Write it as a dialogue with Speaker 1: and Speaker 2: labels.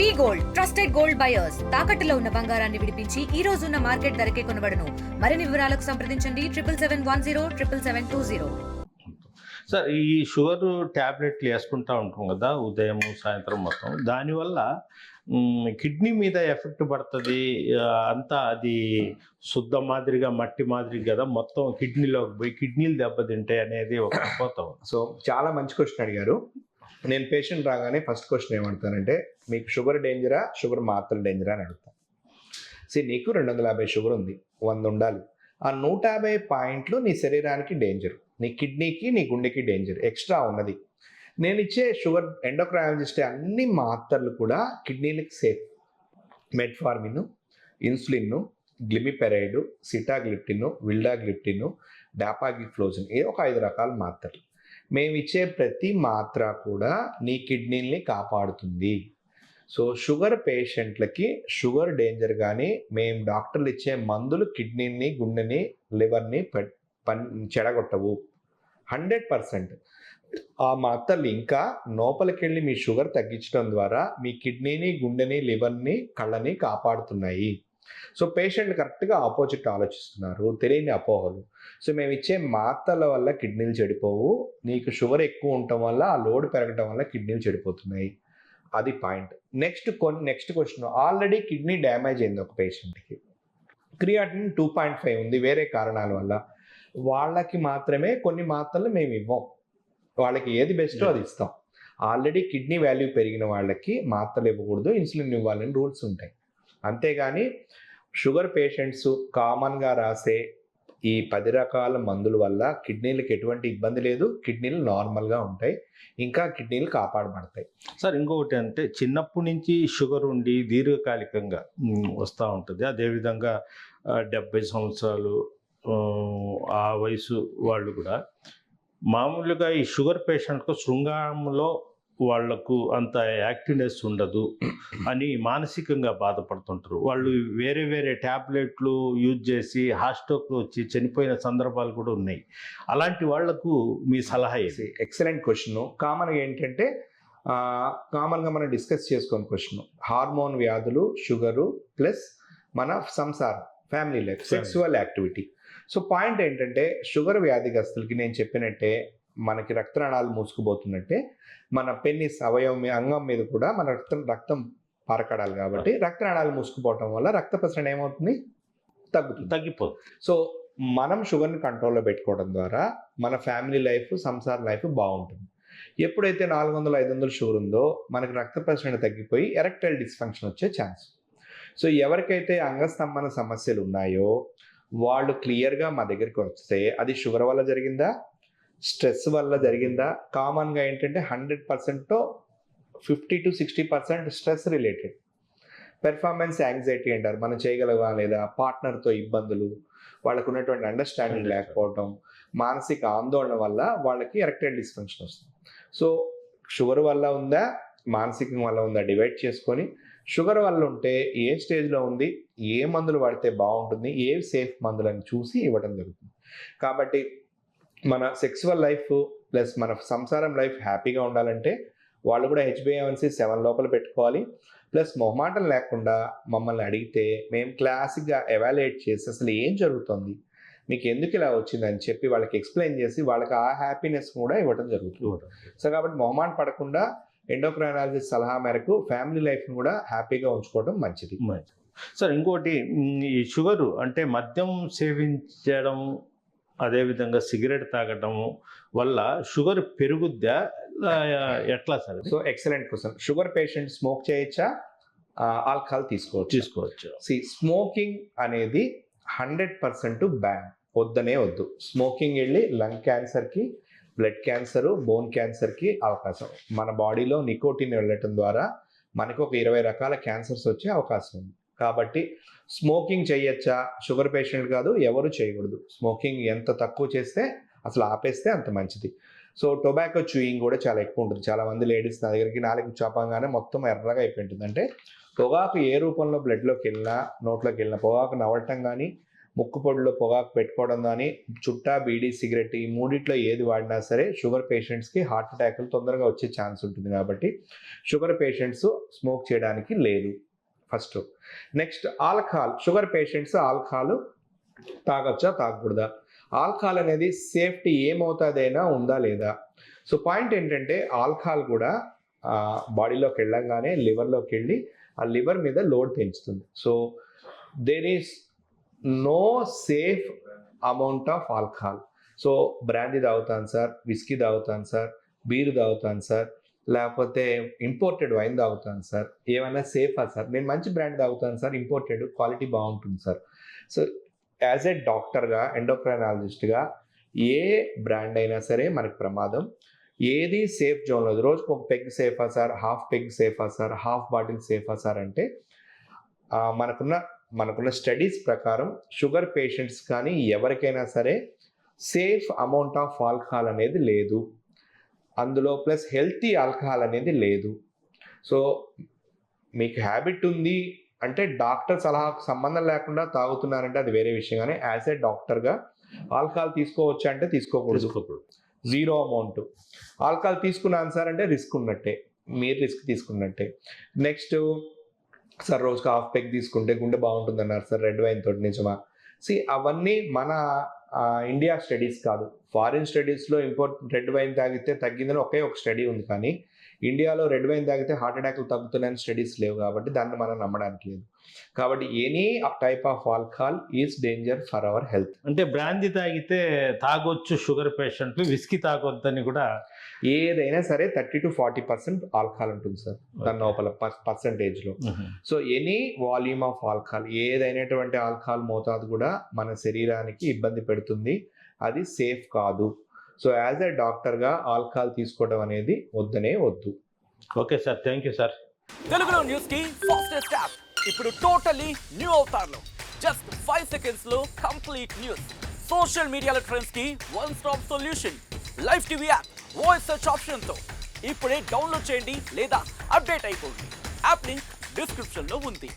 Speaker 1: We gold trusted gold buyers. తాకట్టులో ఉన్న బంగారాన్ని విడిపించి ఈ రోజు ఉన్న మార్కెట్ ధరకే కొనబడను. మరిన్ని వివరాలకు సంప్రదించండి. Triple seven one zero triple seven two zero.
Speaker 2: Sir ఈ షుగర్ ట్యాబ్లెట్లు వేసుకుంటా ఉంటాం కదా ఉదయం సాయంత్రం మొత్తం. దానివల్ల కిడ్నీ మీద ఎఫెక్ట్ పడుతుంది. అంతా అది శుద్ధ మాదిరిగా మట్టి మాదిరి కదా మొత్తం కిడ్నీలోకి పోయి కిడ్నీలు దెబ్బతింటాయి అనేది ఒక అపోతం.
Speaker 3: సో చాలా మంచి క్వశ్చన్ అడిగారు. నేను పేషెంట్ రాగానే ఫస్ట్ క్వశ్చన్ ఏమంటానంటే మీకు షుగర్ డేంజరా షుగర్ మాత్రలు డేంజరా అని అడుగుతాను సి నీకు రెండు వందల యాభై షుగర్ ఉంది. వంద ఉండాలి. ఆ నూట యాభై పాయింట్లు నీ శరీరానికి డేంజర్ నీ కిడ్నీకి నీ గుండెకి డేంజర్ ఎక్స్ట్రా ఉన్నది. నేను ఇచ్చే షుగర్ ఎండోక్రయాలజిస్ట్ అన్ని మాత్రలు కూడా కిడ్నీలకు safe metformin insulin glimepiride sitagliptin vildagliptin dapagliflozin ఏ ఒక ఐదు రకాల మాత్రలు. మేము ఇచ్చే ప్రతి మాత్ర కూడా నీ కిడ్నీని కాపాడుతుంది. సో షుగర్ పేషెంట్లకి షుగర్ డేంజర్ కానీ మేము డాక్టర్లు ఇచ్చే మందులు కిడ్నీని గుండెని లివర్ని పె- పన్ చెడగొట్టవు. Hundred percent. ఆ మాత్రలు ఇంకా లోపలికెళ్ళి మీ షుగర్ తగ్గించడం ద్వారా మీ కిడ్నీని గుండెని లివర్ని కళ్ళని కాపాడుతున్నాయి. సో పేషెంట్ కరెక్ట్గా ఆపోజిట్ ఆలోచిస్తున్నారు తెలియని అపోహలు. సో మేము ఇచ్చే మాత్రల వల్ల కిడ్నీలు చెడిపోవు నీకు షుగర్ ఎక్కువ ఉండటం వల్ల ఆ లోడ్ పెరగడం వల్ల కిడ్నీలు చెడిపోతున్నాయి. అది పాయింట్. నెక్స్ట్ కొన్ని next question. Already kidney damage అయింది ఒక పేషెంట్కి. క్రియాటిన్ టూ పాయింట్ ఫైవ్ ఉంది వేరే కారణాల వల్ల. వాళ్ళకి మాత్రమే కొన్ని మాత్రలు మేము ఇవ్వం. వాళ్ళకి ఏది బెస్టో అది ఇస్తాం. ఆల్రెడీ కిడ్నీ వాల్యూ పెరిగిన వాళ్ళకి మాత్రలు ఇవ్వకూడదు ఇన్సులిన్ ఇవ్వాలని రూల్స్ ఉంటాయి. అంతేగాని షుగర్ పేషెంట్స్ కామన్గా రాసే ఈ పది రకాల మందుల వల్ల కిడ్నీలకు ఎటువంటి ఇబ్బంది లేదు. కిడ్నీలు నార్మల్గా ఉంటాయి. ఇంకా కిడ్నీలు కాపాడబడతాయి.
Speaker 2: సార్ ఇంకొకటి అంటే చిన్నప్పటి నుంచి షుగర్ ఉండి దీర్ఘకాలికంగా వస్తూ ఉంటుంది. అదేవిధంగా డెబ్బై సంవత్సరాలు ఆ వయసు వాళ్ళు కూడా మామూలుగా ఈ షుగర్ పేషెంట్కు శృంగారంలో వాళ్ళకు అంత యాక్టివ్నెస్ ఉండదు అని మానసికంగా బాధపడుతుంటారు. వాళ్ళు వేరే వేరే ట్యాబ్లెట్లు యూజ్ చేసి హాస్టోక్ వచ్చి చనిపోయిన సందర్భాలు కూడా ఉన్నాయి. అలాంటి వాళ్ళకు మీ సలహా ఏది?
Speaker 3: ఎక్సలెంట్ క్వశ్చన్ కామన్గా ఏంటంటే కామన్గా మనం డిస్కస్ చేసుకుని క్వశ్చన్ హార్మోన్ వ్యాధులు షుగరు ప్లస్ మన సంసారం family life sexual activity. So point ఏంటంటే షుగర్ వ్యాధిగ్రస్తులకి నేను చెప్పినట్టే మనకి రక్తనాళాలు మూసుకుపోతున్నట్టే మన పెన్నిస్ అవయవం అంగం మీద కూడా మన రక్తం రక్తం పారకడాలి కాబట్టి రక్తనాళాలు మూసుకుపోవటం వల్ల రక్త ప్రసరణ ఏమవుతుంది? తగ్గుతుంది.
Speaker 2: తగ్గిపోతుంది
Speaker 3: సో మనం షుగర్ని కంట్రోల్లో పెట్టుకోవడం ద్వారా మన ఫ్యామిలీ లైఫ్ సంసార లైఫ్ బాగుంటుంది. ఎప్పుడైతే నాలుగు వందలు ఐదు వందలు షుగర్ ఉందో మనకి రక్త ప్రసరణ తగ్గిపోయి ఎరెక్టైల్ డిస్ఫంక్షన్ వచ్చే ఛాన్స్. సో ఎవరికైతే అంగస్తంభన సమస్యలు ఉన్నాయో వాళ్ళు క్లియర్గా మా దగ్గరికి వస్తే అది షుగర్ వల్ల జరిగిందా? స్ట్రెస్ వల్ల జరిగిందా? కామన్గా ఏంటంటే hundred percent fifty to sixty percent stress related. Performance anxiety అంటారు. మనం చేయగలవా లేదా? పార్ట్నర్తో ఇబ్బందులు వాళ్ళకు ఉన్నటువంటి అండర్స్టాండింగ్ లేకపోవడం మానసిక ఆందోళన వల్ల వాళ్ళకి ఎరెక్టైల్ డిస్ఫంక్షన్ వస్తుంది. సో షుగర్ వల్ల ఉందా? మానసికం వల్ల ఉందా? డివైడ్ చేసుకొని షుగర్ వల్ల ఉంటే ఏ స్టేజ్లో ఉంది? ఏ మందులు వాడితే బాగుంటుంది? ఏ సేఫ్ మందులని చూసి ఇవ్వడం జరుగుతుంది. కాబట్టి మన సెక్సువల్ లైఫ్ ప్లస్ మన సంసారం లైఫ్ హ్యాపీగా ఉండాలంటే వాళ్ళు కూడా హెచ్బిఏవన్సీ సెవెన్ లోపల పెట్టుకోవాలి. ప్లస్ మొహమాటం లేకుండా మమ్మల్ని అడిగితే మేము క్లాసిక్గా ఎవాల్యుయేట్ చేసి అసలు ఏం జరుగుతుంది? మీకు ఎందుకు ఇలా వచ్చింది అని చెప్పి వాళ్ళకి ఎక్స్ప్లెయిన్ చేసి వాళ్ళకి ఆ హ్యాపీనెస్ కూడా ఇవ్వడం జరుగుతుంది. సో కాబట్టి మొహమాట పడకుండా ఎండోక్రైనాలజిస్ట్ సలహా మేరకు ఫ్యామిలీ లైఫ్ని కూడా హ్యాపీగా ఉంచుకోవడం మంచిది.
Speaker 2: సార్ ఇంకోటి ఈ షుగరు అంటే మద్యం సేవించడం అదేవిధంగా సిగరెట్ తాగడం వల్ల షుగర్ పెరుగుద్దా ఎట్లా sir?
Speaker 3: So excellent question. Sugar patient smoke చేయొచ్చా? ఆల్కహాల్ తీసుకోవచ్చు?
Speaker 2: తీసుకోవచ్చు.
Speaker 3: సి స్మోకింగ్ అనేది హండ్రెడ్ పర్సెంట్ బ్యాన్. వద్దనే వద్దు. స్మోకింగ్ వెళ్ళి లంగ్ క్యాన్సర్కి బ్లడ్ క్యాన్సర్ బోన్ క్యాన్సర్కి అవకాశం. మన బాడీలో నికోటిన్ వెళ్ళటం ద్వారా మనకు ఒక ఇరవై రకాల క్యాన్సర్స్ వచ్చే అవకాశం ఉంది. కాబట్టి స్మోకింగ్ చేయొచ్చా? షుగర్ పేషెంట్ కాదు ఎవరు చేయకూడదు. స్మోకింగ్ ఎంత తక్కువ చేస్తే అసలు ఆపేస్తే అంత మంచిది. సో టొబాకో చూయింగ్ కూడా చాలా ఎక్కువ ఉంటుంది. చాలా మంది లేడీస్ నా దగ్గరికి నాలుగు చాపంగానే మొత్తం ఎర్రగా అయిపోయి ఉంటుంది అంటే పొగాకు ఏ రూపంలో బ్లడ్లోకి వెళ్ళినా నోట్లోకి వెళ్ళినా పొగాకు నవ్వటం కానీ ముక్కు పొడిలో పొగాకు పెట్టుకోవడం కానీ చుట్టా బీడీ సిగరెట్ ఈ మూడిట్లో ఏది వాడినా సరే షుగర్ పేషెంట్స్కి హార్ట్ అటాక్లు తొందరగా వచ్చే ఛాన్స్ ఉంటుంది కాబట్టి షుగర్ పేషెంట్స్ స్మోక్ చేయడానికి లేదు. First. Next alcohol. Sugar patients alcohol తాగొచ్చా? తాగకూడదా? ఆల్కహాల్ అనేది సేఫ్టీ ఏమవుతుందైనా ఉందా లేదా? సో పాయింట్ ఏంటంటే ఆల్కహాల్ కూడా బాడీలోకి వెళ్ళంగానే లివర్లోకి వెళ్ళి ఆ లివర్ మీద లోడ్ పెంచుతుంది. So there is no safe amount of alcohol so brandy తాగుతాను సార్ విస్కీ తాగుతాను సార్ బీర్ తాగుతాను సార్ లేకపోతే ఇంపోర్టెడ్ వైన్ తాగుతాను సార్. ఏమైనా సేఫా సార్? నేను మంచి బ్రాండ్ తాగుతాను సార్ ఇంపోర్టెడ్ క్వాలిటీ బాగుంటుంది సార్. సో యాజ్ ఏ డాక్టర్గా ఎండోక్రైనాలజిస్ట్గా ఏ బ్రాండ్ అయినా సరే మనకి ప్రమాదం. ఏది సేఫ్ జోన్లో రోజుకు ఒక పెగ్ సేఫా సార్ హాఫ్ పెగ్ సేఫా సార్ హాఫ్ బాటిల్ సేఫా సార్ అంటే మనకున్న మనకున్న స్టడీస్ ప్రకారం షుగర్ పేషెంట్స్ కానీ ఎవరికైనా సరే సేఫ్ అమౌంట్ ఆఫ్ ఆల్కహాల్ అనేది లేదు. అందులో ప్లస్ హెల్తీ ఆల్కహాల్ అనేది లేదు. సో మీకు హ్యాబిట్ ఉంది అంటే డాక్టర్ సలహాకు సంబంధం లేకుండా తాగుతున్నారంటే అది వేరే విషయం. కానీ యాజ్ ఏ డాక్టర్గా ఆల్కహాల్ తీసుకోవచ్చు అంటే తీసుకోకూడదు. Zero amount. ఆల్కహాల్ తీసుకున్నాను సార్ అంటే రిస్క్ ఉన్నట్టే. మీరు రిస్క్ తీసుకున్నట్టే. నెక్స్ట్ సార్ రోజుకి హాఫ్ పెగ్ తీసుకుంటే గుండె బాగుంటుంది అన్నారు సార్ రెడ్ వైన్ తోటి నిజమా? సి అవన్నీ మన ఇండియా స్టడీస్ కాదు. ఫారిన్ స్టడీస్లో ఇంపోర్ట్ రెడ్ వైన్ తాగితే తగ్గిందని ఒకే ఒక స్టడీ ఉంది కానీ ఇండియాలో రెడ్ వైన్ తాగితే హార్ట్ అటాక్లు తగ్గుతున్నాయని స్టడీస్ లేవు కాబట్టి దాన్ని మనం నమ్మడానికి లేదు. కాబట్టి any type of alcohol is danger for our health.
Speaker 2: అంటే బ్రాందీ తాగితే తాగొచ్చు షుగర్ పేషెంట్లు విస్కీ తాగొద్దని కూడా
Speaker 3: ఏదైనా సరే thirty to forty percent alcohol ఉంటుంది సార్ దాని లోపల పర్సంటేజ్లో. So any volume of alcohol ఏదైనటువంటి alcohol మోతాదు కూడా మన శరీరానికి ఇబ్బంది పెడుతుంది. అది సేఫ్ కాదు. సో యాజ్ ఎ డాక్టర్గా ఆల్కహాల్ తీసుకోవడం అనేది వద్దనే వద్దు.
Speaker 2: Okay sir thank you sir
Speaker 4: తెలుగులో న్యూస్కి ఫాస్టెస్ట్ యాప్ ఇప్పుడు టోటలీ న్యూ అవుతారులో జస్ట్ ఫైవ్ సెకండ్స్లో కంప్లీట్ న్యూస్ సోషల్ మీడియాలో ట్రెండ్స్కి one stop solution live TV app voice search ఆప్షన్తో. ఇప్పుడే డౌన్లోడ్ చేయండి లేదా అప్డేట్ అయిపోండి. యాప్ లింక్ డిస్క్రిప్షన్లో ఉంది.